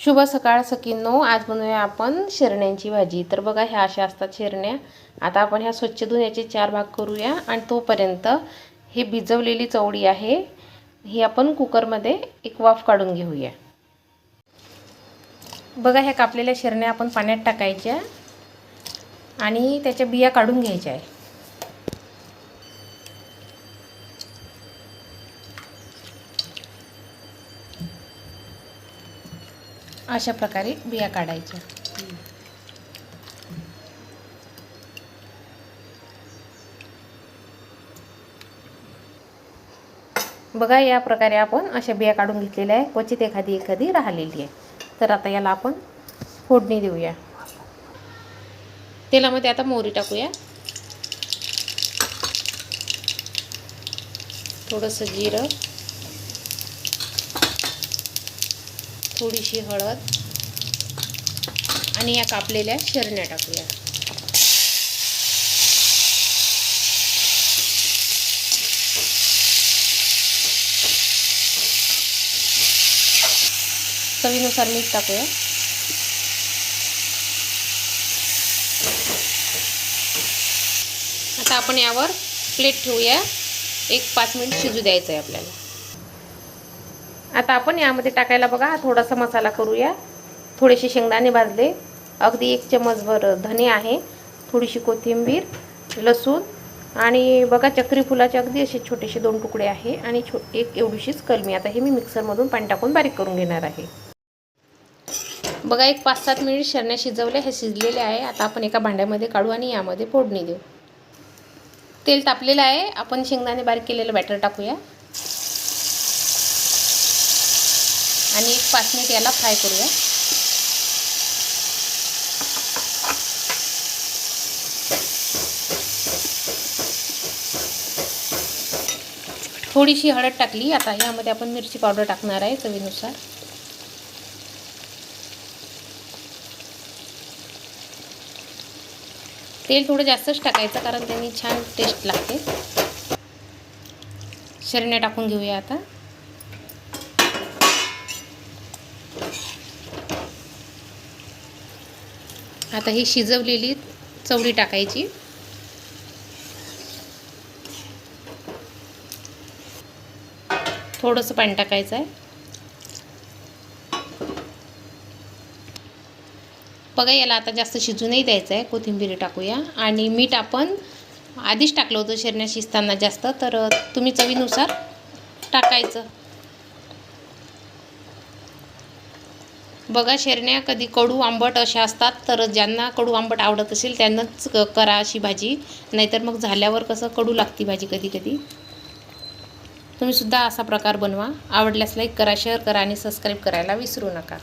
शुभ सकाळ सकींनो आज बनवूया आपण शिरण्यांची भाजी. तर बघा ह्या अशा असतात शिरण्या. आता आपण ह्या स्वच्छ धुण्याचे चार भाग करूया आणि तोपर्यंत ही भिजवलेली चवळी आहे ही आपण कुकरमध्ये एक वाफ काढून घेऊया. बघा ह्या कापलेल्या शिरण्या आपण पाण्यात टाकायच्या आणि त्याच्या बिया काढून घ्यायच्या आहे. अशा प्रकारे बिया काढायच्या. बघा या प्रकारे आपण अशा बिया काढून घेतलेल्या आहे क्वचित एखादी एखादी राहिलेली आहे. तर आता याला आपण फोडणी देऊया. तेलामध्ये आता मोहरी टाकूया. थोडंसं जिरं. थोडीशी हळद आणि या कापलेल्या शरण्या टाकूया. चवीनुसार मीठ टाकूया. आता आपण यावर प्लेट ठेवूया. एक पाच मिनिट शिजू द्यायचं आहे आपल्याला. आता आपण यामध्ये टाकायला बघा थोडासा मसाला करूया. थोडेसे शेंगदाणे भाजले. अगदी एक चमचभर धने आहे थोडीशी कोथिंबीर लसूण आणि बघा चक्री फुलाचे अगदी असे छोटेसे दोन तुकडे आहे आणि छो एक एवढीशीच कलमी. आता हे मी मिक्सरमधून पाणी टाकून बारीक करून घेणार आहे. बघा एक पाच सात मिनिट शरण्या शिजवले हे शिजलेले आहे. आता आपण एका भांड्यामध्ये काढू आणि यामध्ये फोडणी देऊ. तेल तापलेलं आहे. आपण शेंगदाणे बारीक केलेलं बॅटर टाकूया. आणि एक पाच मिनिट याला फ्राय करूया. थोडीशी हळद टाकली. आता यामध्ये आपण मिरची पावडर टाकणार आहे चवीनुसार. तेल थोडं जास्तच टाकायचं कारण त्यांनी छान टेस्ट लागते. शरण्या टाकून घेऊया आता. आता ही शिजवलेली चवळी टाकायची. थोडंसं पाणी टाकायचं आहे. बघा याला आता जास्त शिजूनही द्यायचं आहे. कोथिंबीर टाकूया. आणि मीठ आपण आधीच टाकलं होतं शेरण्या शिजताना जास्त. तर तुम्ही चवीनुसार टाकायचं. बघा शेरण्या कधी कडू आंबट अशा असतात तर ज्यांना कडू आंबट आवडत असेल त्यांनाच करा अशी भाजी. नाहीतर मग झाल्यावर कसं कडू लागती भाजी कधी कधी. तुम्हीसुद्धा असा प्रकार बनवा. आवडल्यास लाईक करा शेअर करा आणि सबस्क्राईब करायला विसरू नका.